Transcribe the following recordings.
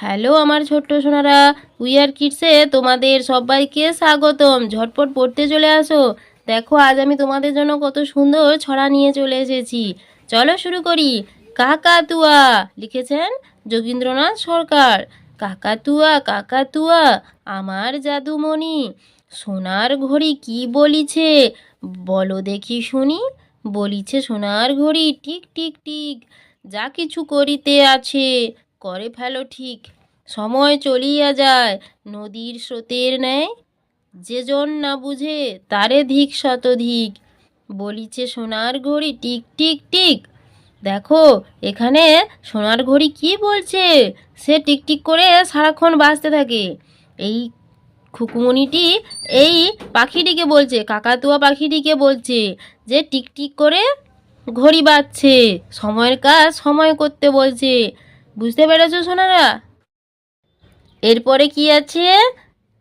Hello আমার ছোট্ট Sonara we are কিডসে তোমাদের সবাইকে স্বাগতম। ঝটপট পড়তে চলে আসো। দেখো, আজ আমি তোমাদের জন্য কত সুন্দর ছড়া নিয়ে চলে এসেছি। চলো শুরু করি। কাকাতুয়া লিখেছেন যোগীন্দ্রনাথ সরকার। কাকাতুয়া কাকাতুয়া, আমার জাদুমণি, সোনার ঘড়ি কি বলিছে? বলো দেখি শুনি। বলিছে সোনার ঘড়ি, টিক টিক টিক। যা কিছু করিতে আছে। করে ফেলো ঠিক। সময় চলিয়া যায়, নদীর স্রোতের ন্যায়। যে জন না বুঝে, তারে ধিক। শতধিক বলিছে, সোনার ঘড়ি টিক টিক টিক। দেখো, এখানে সোনার ঘড়ি কি বলছে? সে টিকটিক করে সারাক্ষণ বাঁচতে থাকে। এই খুকুমনিটি এই পাখিটিকে বলছে, কাকাতুয়া পাখিটিকে বলছে যে টিকটিক করে ঘড়ি বাজছে সময়ের কাজ সময় করতে বলছে। বুঝতে পেরেছ, সোনারা? এরপরে কি আছে?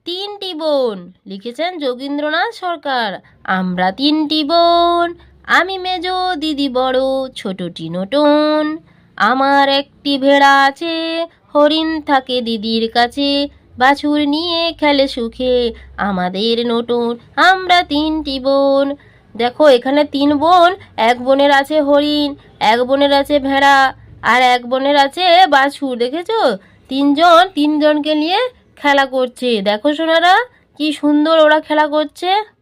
তিনটি বোন, লিখেছেন যোগীন্দ্রনাথ সরকার। আমরা তিনটি বোন, আমি মেজ, দিদি বড় ছোটটি নটন আমার একটি ভেড়া আছে, হরিণ থাকে দিদির কাছে। বাছুর নিয়ে খেলে সুখে, আমাদের নটন আমরা তিনটি বোন। দেখো, এখানে তিন বোন, এক বোনের আছে হরিণ, এক বোনের আছে ভেড়া। আর এক বোনের আছে, বাছুর, দেখেছ? তিনজন, তিনজনকে নিয়ে খেলা করছে। দেখো সোনারা, কি সুন্দর ওরা খেলা করছে।